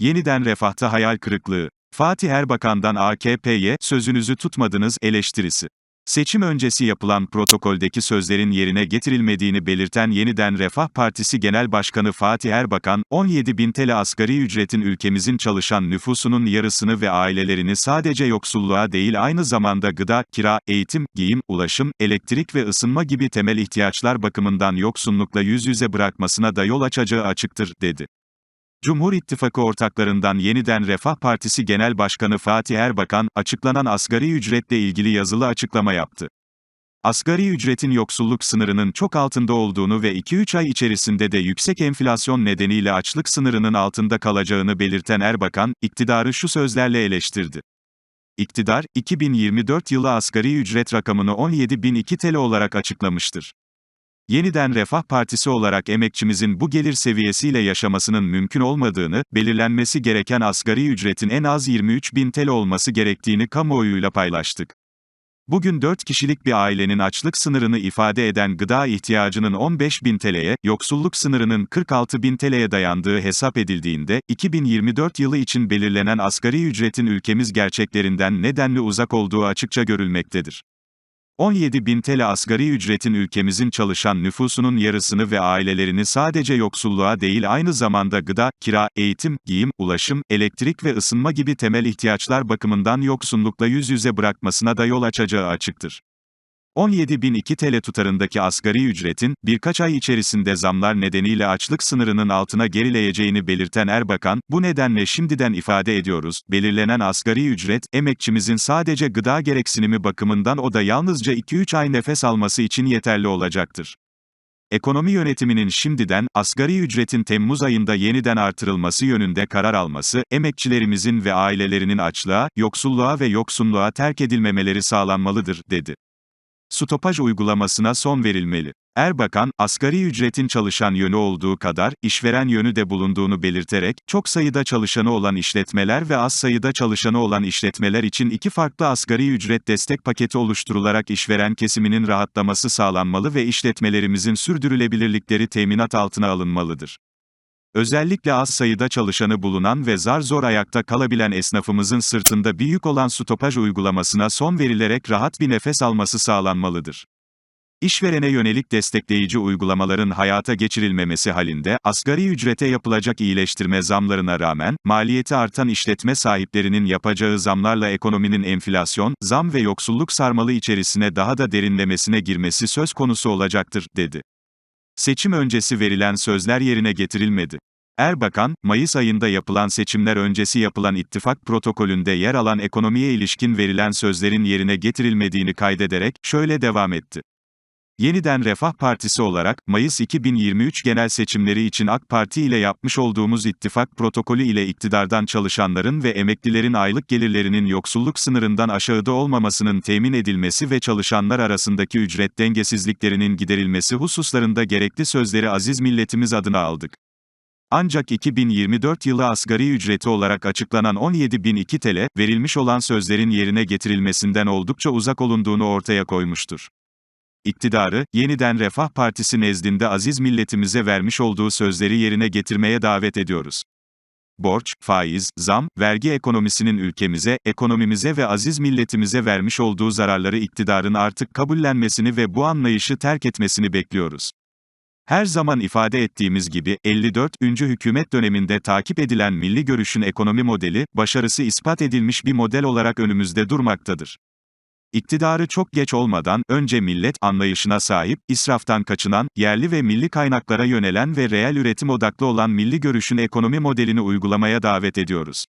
Yeniden refahta hayal kırıklığı. Fatih Erbakan'dan AKP'ye sözünüzü tutmadınız eleştirisi. Seçim öncesi yapılan protokoldeki sözlerin yerine getirilmediğini belirten Yeniden Refah Partisi Genel Başkanı Fatih Erbakan, 17 bin TL asgari ücretin ülkemizin çalışan nüfusunun yarısını ve ailelerini sadece yoksulluğa değil aynı zamanda gıda, kira, eğitim, giyim, ulaşım, elektrik ve ısınma gibi temel ihtiyaçlar bakımından yoksunlukla yüz yüze bırakmasına da yol açacağı açıktır, dedi. Cumhur İttifakı ortaklarından Yeniden Refah Partisi Genel Başkanı Fatih Erbakan, açıklanan asgari ücretle ilgili yazılı açıklama yaptı. Asgari ücretin yoksulluk sınırının çok altında olduğunu ve 2-3 ay içerisinde de yüksek enflasyon nedeniyle açlık sınırının altında kalacağını belirten Erbakan, iktidarı şu sözlerle eleştirdi. İktidar, 2024 yılı asgari ücret rakamını 17.002 TL olarak açıklamıştır. Yeniden Refah Partisi olarak emekçimizin bu gelir seviyesiyle yaşamasının mümkün olmadığını, belirlenmesi gereken asgari ücretin en az 23 bin TL olması gerektiğini kamuoyuyla paylaştık. Bugün 4 kişilik bir ailenin açlık sınırını ifade eden gıda ihtiyacının 15 bin TL'ye, yoksulluk sınırının 46 bin TL'ye dayandığı hesap edildiğinde, 2024 yılı için belirlenen asgari ücretin ülkemiz gerçeklerinden nedenli uzak olduğu açıkça görülmektedir. 17 bin TL asgari ücretin ülkemizin çalışan nüfusunun yarısını ve ailelerini sadece yoksulluğa değil aynı zamanda gıda, kira, eğitim, giyim, ulaşım, elektrik ve ısınma gibi temel ihtiyaçlar bakımından yoksunlukla yüz yüze bırakmasına da yol açacağı açıktır. 17.002 TL tutarındaki asgari ücretin, birkaç ay içerisinde zamlar nedeniyle açlık sınırının altına gerileyeceğini belirten Erbakan, bu nedenle şimdiden ifade ediyoruz, belirlenen asgari ücret, emekçimizin sadece gıda gereksinimi bakımından o da yalnızca 2-3 ay nefes alması için yeterli olacaktır. Ekonomi yönetiminin şimdiden, asgari ücretin Temmuz ayında yeniden artırılması yönünde karar alması, emekçilerimizin ve ailelerinin açlığa, yoksulluğa ve yoksunluğa terk edilmemeleri sağlanmalıdır, dedi. Stopaj uygulamasına son verilmeli. Erbakan, asgari ücretin çalışan yönü olduğu kadar, işveren yönü de bulunduğunu belirterek, çok sayıda çalışanı olan işletmeler ve az sayıda çalışanı olan işletmeler için iki farklı asgari ücret destek paketi oluşturularak işveren kesiminin rahatlaması sağlanmalı ve işletmelerimizin sürdürülebilirlikleri teminat altına alınmalıdır. Özellikle az sayıda çalışanı bulunan ve zar zor ayakta kalabilen esnafımızın sırtında bir yük olan stopaj uygulamasına son verilerek rahat bir nefes alması sağlanmalıdır. İşverene yönelik destekleyici uygulamaların hayata geçirilmemesi halinde, asgari ücrete yapılacak iyileştirme zamlarına rağmen, maliyeti artan işletme sahiplerinin yapacağı zamlarla ekonominin enflasyon, zam ve yoksulluk sarmalı içerisine daha da derinlemesine girmesi söz konusu olacaktır, dedi. Seçim öncesi verilen sözler yerine getirilmedi. Erbakan, Mayıs ayında yapılan seçimler öncesi yapılan ittifak protokolünde yer alan ekonomiye ilişkin verilen sözlerin yerine getirilmediğini kaydederek, şöyle devam etti. Yeniden Refah Partisi olarak, Mayıs 2023 genel seçimleri için AK Parti ile yapmış olduğumuz ittifak protokolü ile iktidardan çalışanların ve emeklilerin aylık gelirlerinin yoksulluk sınırından aşağıda olmamasının temin edilmesi ve çalışanlar arasındaki ücret dengesizliklerinin giderilmesi hususlarında gerekli sözleri aziz milletimiz adına aldık. Ancak 2024 yılı asgari ücreti olarak açıklanan 17.002 TL, verilmiş olan sözlerin yerine getirilmesinden oldukça uzak olunduğunu ortaya koymuştur. İktidarı, yeniden Refah Partisi nezdinde aziz milletimize vermiş olduğu sözleri yerine getirmeye davet ediyoruz. Borç, faiz, zam, vergi ekonomisinin ülkemize, ekonomimize ve aziz milletimize vermiş olduğu zararları iktidarın artık kabullenmesini ve bu anlayışı terk etmesini bekliyoruz. Her zaman ifade ettiğimiz gibi, 54. hükümet döneminde takip edilen milli görüşün ekonomi modeli, başarısı ispat edilmiş bir model olarak önümüzde durmaktadır. İktidarı çok geç olmadan, önce millet anlayışına sahip, israftan kaçınan, yerli ve milli kaynaklara yönelen ve reel üretim odaklı olan milli görüşün ekonomi modelini uygulamaya davet ediyoruz.